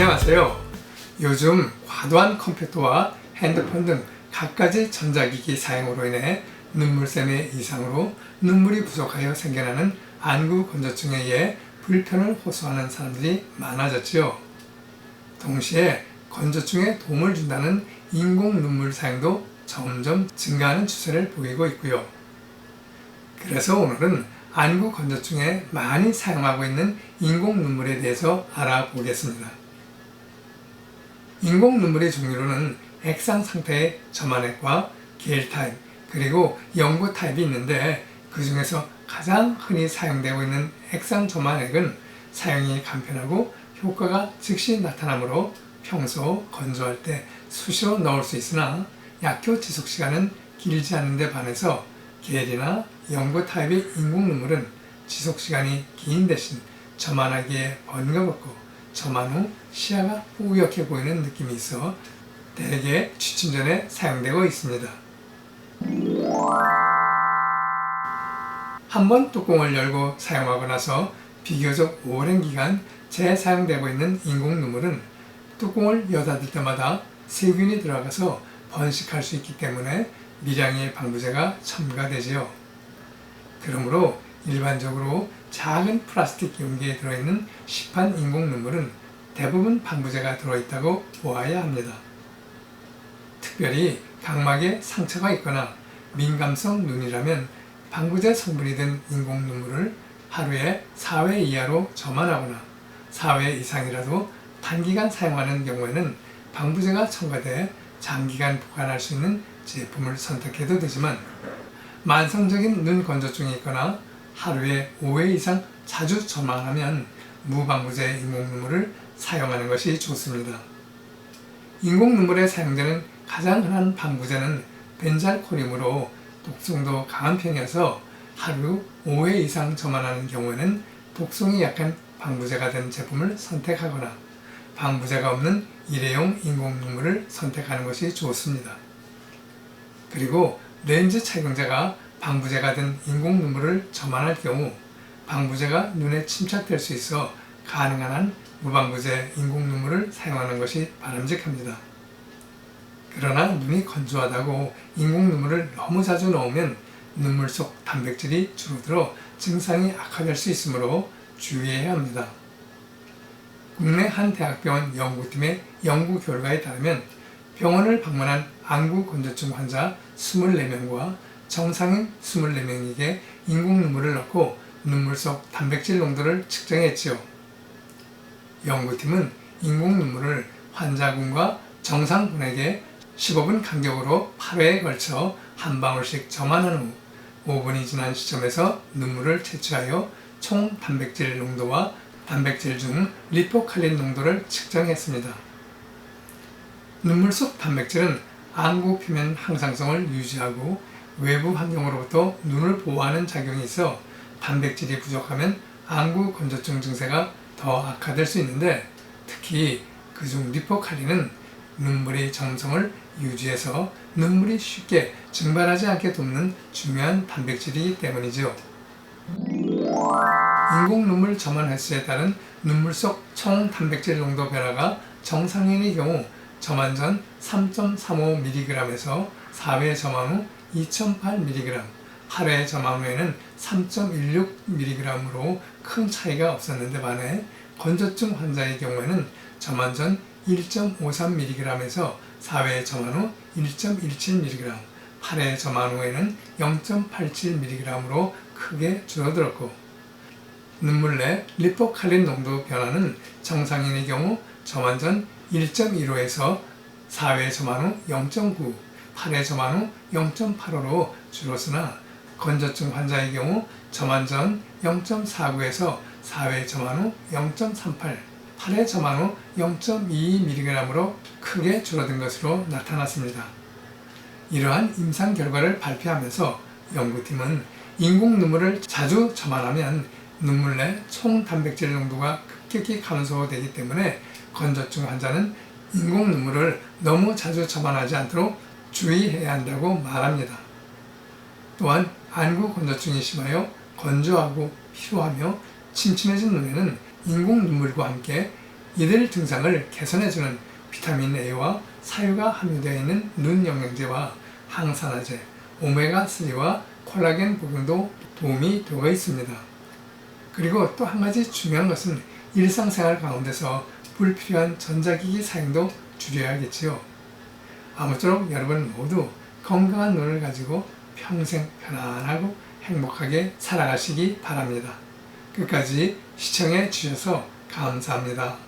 안녕하세요. 요즘 과도한 컴퓨터와 핸드폰 등 갖가지 전자기기 사용으로 인해 눈물샘의 이상으로 눈물이 부족하여 생겨나는 안구 건조증에 의해 불편을 호소하는 사람들이 많아졌지요. 동시에 건조증에 도움을 준다는 인공 눈물 사용도 점점 증가하는 추세를 보이고 있고요. 그래서 오늘은 안구 건조증에 많이 사용하고 있는 인공 눈물에 대해서 알아보겠습니다. 인공 눈물의 종류로는 액상 상태의 점안액과 겔 타입, 그리고 연고 타입이 있는데 그 중에서 가장 흔히 사용되고 있는 액상 점안액은 사용이 간편하고 효과가 즉시 나타나므로 평소 건조할 때 수시로 넣을 수 있으나 약효 지속 시간은 길지 않은 데 반해서 겔이나 연고 타입의 인공 눈물은 지속 시간이 긴 대신 점안하기에 번거롭고 후 시야가 뿌옇게 보이는 느낌이 있어 대개 취침 전에 사용되고 있습니다. 한번 뚜껑을 열고 사용하고 나서 비교적 오랜 기간 재사용되고 있는 인공 눈물은 뚜껑을 여닫을 때마다 세균이 들어가서 번식할 수 있기 때문에 미량의 방부제가 첨가되지요. 그러므로 일반적으로 작은 플라스틱 용기에 들어있는 시판 인공 눈물은 대부분 방부제가 들어있다고 보아야 합니다. 특별히 각막에 상처가 있거나 민감성 눈이라면 방부제 성분이 든 인공 눈물을 하루에 4회 이하로 저만하거나 4회 이상이라도 단기간 사용하는 경우에는 방부제가 첨가돼 장기간 보관할 수 있는 제품을 선택해도 되지만 만성적인 눈 건조증이 있거나 하루에 5회 이상 자주 저만하면 무방부제 인공 눈물을 사용하는 것이 좋습니다. 인공 눈물에 사용되는 가장 흔한 방부제는 벤잘코림으로 독성도 강한 편이어서 하루 5회 이상 저만하는 경우에는 독성이 약한 방부제가 된 제품을 선택하거나 방부제가 없는 일회용 인공 눈물을 선택하는 것이 좋습니다. 그리고 렌즈 착용자가 방부제가 된 인공 눈물을 저만할 경우 방부제가 눈에 침착될 수 있어 가능한 한 무방부제 인공 눈물을 사용하는 것이 바람직합니다. 그러나 눈이 건조하다고 인공 눈물을 너무 자주 넣으면 눈물 속 단백질이 줄어들어 증상이 악화될 수 있으므로 주의해야 합니다. 국내 한 대학병원 연구팀의 연구 결과에 따르면 병원을 방문한 안구 건조증 환자 24명과 정상인 24명에게 인공 눈물을 넣고 눈물 속 단백질 농도를 측정했지요. 연구팀은 인공 눈물을 환자군과 정상군에게 15분 간격으로 8회에 걸쳐 한 방울씩 저만한 후 5분이 지난 시점에서 눈물을 채취하여 총 단백질 농도와 단백질 중 리포칼린 농도를 측정했습니다. 눈물 속 단백질은 안구 표면 항상성을 유지하고 외부 환경으로부터 눈을 보호하는 작용이 있어 단백질이 부족하면 안구 건조증 증세가 더 악화될 수 있는데 특히 그중 리포칼린은 눈물의 정성을 유지해서 눈물이 쉽게 증발하지 않게 돕는 중요한 단백질이기 때문이죠. 인공 눈물 점원 횟수에 따른 눈물 속 총 단백질 농도 변화가 정상인의 경우 점원 전 3.35mg에서 4회 점원 후 2.8mg, 8회 점원 후에는 3.16mg으로 큰 차이가 없었는데 반해 건조증 환자의 경우에는 점원 전 1.53mg에서 4회 점원 후 1.17mg, 8회 점원 후에는 0.87mg으로 크게 줄어들었고 눈물 내 리포칼린 농도 변화는 정상인의 경우 점원 전 1.15에서 4회 점원 후 0.9, 8회 점원 후 0.85로 줄었으나 건조증 환자의 경우 점원 전 0.49에서 4회 점원 후 0.38, 8회 점원 후 0.22mg으로 크게 줄어든 것으로 나타났습니다. 이러한 임상 결과를 발표하면서 연구팀은 인공 눈물을 자주 점안하면 눈물 내 총 단백질 농도가 급격히 감소되기 때문에 건조증 환자는 인공 눈물을 너무 자주 점안하지 않도록 주의해야 한다고 말합니다. 또한 안구 건조증이 심하여 건조하고 피로하며 침침해진 눈에는 인공 눈물과 함께 이들 증상을 개선해주는 비타민 A와 사유가 함유되어 있는 눈 영양제와 항산화제, 오메가3와 콜라겐 복용도 도움이 되고 있습니다. 그리고 또 한 가지 중요한 것은 일상생활 가운데서 불필요한 전자기기 사용도 줄여야겠지요. 아무쪼록 여러분 모두 건강한 눈을 가지고 평생 편안하고 행복하게 살아가시기 바랍니다. 끝까지 시청해 주셔서 감사합니다.